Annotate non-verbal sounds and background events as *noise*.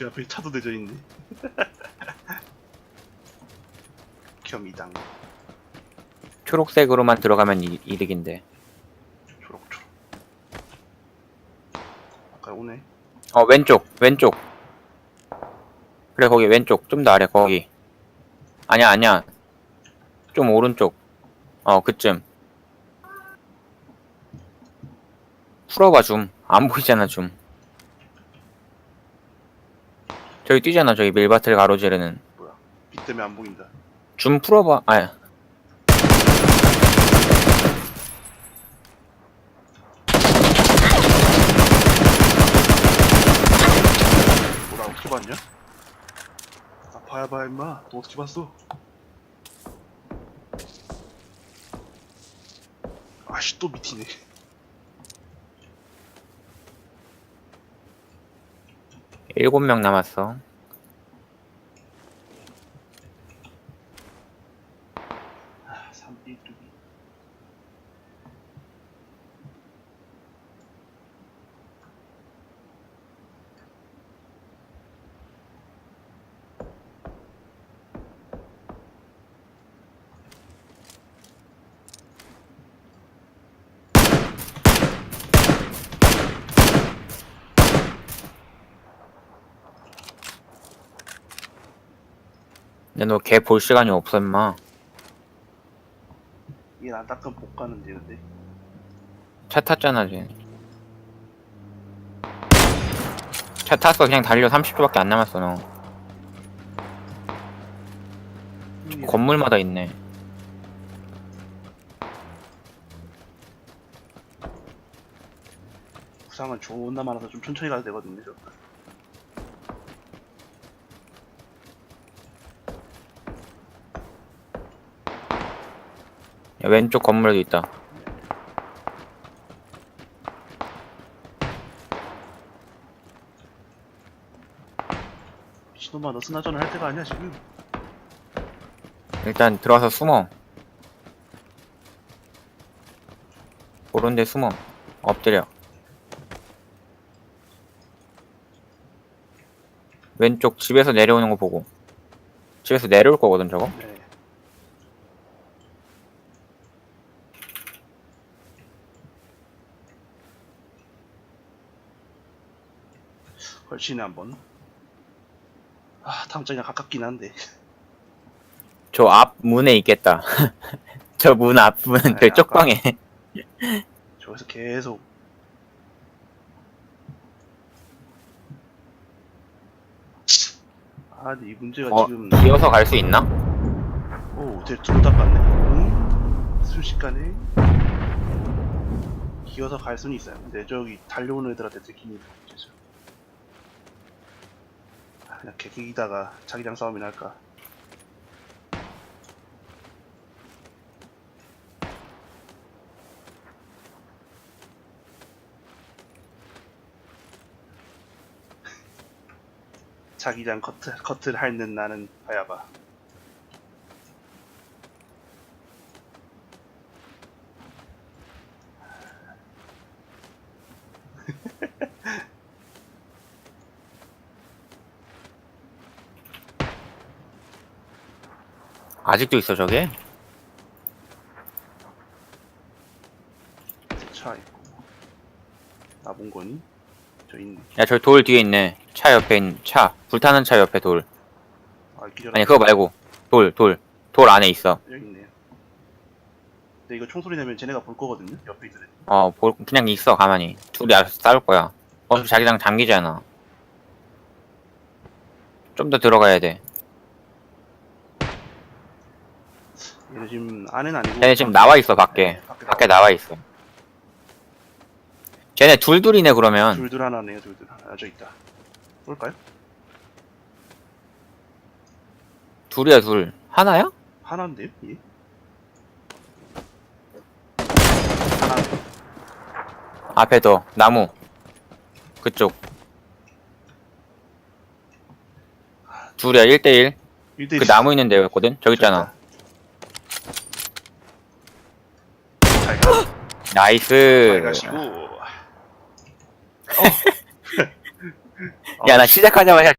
제 앞에 차도 대져 있네. *laughs* 겸이당 초록색으로만 들어가면 이, 이득인데. 초록 초록. 아까 오네. 어, 왼쪽, 왼쪽. 그래, 거기 왼쪽. 좀 더 아래, 거기. 아니야, 아니야. 좀 오른쪽. 어, 그쯤. 풀어봐, 좀. 안 보이잖아, 좀. 저기 뛰잖아, 저기 밀바틀 가로지르는. 뭐야? 빛 때문에 안 보인다. 줌 풀어봐. 아, 뭐라 어떻게 봤냐? 아 봐야 봐 임마. 너 어떻게 봤어? 아씨 또 밑이네. 일곱 명 남았어. 아 3, 1, 2, 근데 너 걔 볼 시간이 없어, 임마. 얘안 닦으면 못 가는데 근데. 차 탔잖아, 쟤. 차 탔어. 그냥 달려. 30초밖에 안 남았어, 너. 건물마다 있네. 구상은 존나 많아서 좀 천천히 가야 되거든요. 저. 야, 왼쪽 건물에도 있다. 미친놈아 너 스나전을 할 때가 아니야 지금. 일단 들어와서 숨어. 오른데 숨어. 엎드려. 왼쪽 집에서 내려오는 거 보고. 집에서 내려올 거거든, 저거? 네. 걸치네 한번. 아 탐정이랑 가깝긴 한데. 저 앞 문에 있겠다. *laughs* 저 문 앞문, 네, 저 쪽방에. *laughs* 저기서 계속 아 근데 이 문제가 어, 지금 기어서 갈 수 있나? 오 되게 두고딱 갔네 응? 순식간에 기어서 갈 수는 있어요 근데 저기 달려오는 애들한테 들키니 문제죠 아, 그냥 개기다가 자기장 싸움이나 할까 *laughs* 자기장 커트, 커트를 핥는 나는 봐야봐. *laughs* 아직도 있어, 저게? 차 있고. 나본 거니? 저 있네. 야, 저돌 뒤에 있네. 차 옆에 있는, 차. 불타는 차 옆에 돌. 아, 기절. 아니, 그거 말고. 돌, 돌. 돌 안에 있어. 여기 있네요. 근데 이거 총소리 내면 쟤네가 볼 거거든요? 옆에 있는 애. 어, 볼- 그냥 있어, 가만히. 둘이 알아서 싸울 거야. 어차피 자기장 잠기잖아. 좀 더 들어가야 돼. 얘네 지금 안에는 아니고. 쟤네 지금 나와 있어, 밖에. 네, 밖에, 밖에 나와 있어. 쟤네 둘둘이네, 그러면. 둘둘 하나네요, 둘둘 하나. 아, 저 있다. 볼까요? 둘이야, 둘. 하나야? 하나인데요? 예? 하나. 앞에 더. 나무. 그쪽. 둘이야, 1대1. 1대1. 그 나무 있는 데였거든? 저기 있잖아. 잘 가. 잘 나이스. 가시고. 어. 야, 나 시작하자마자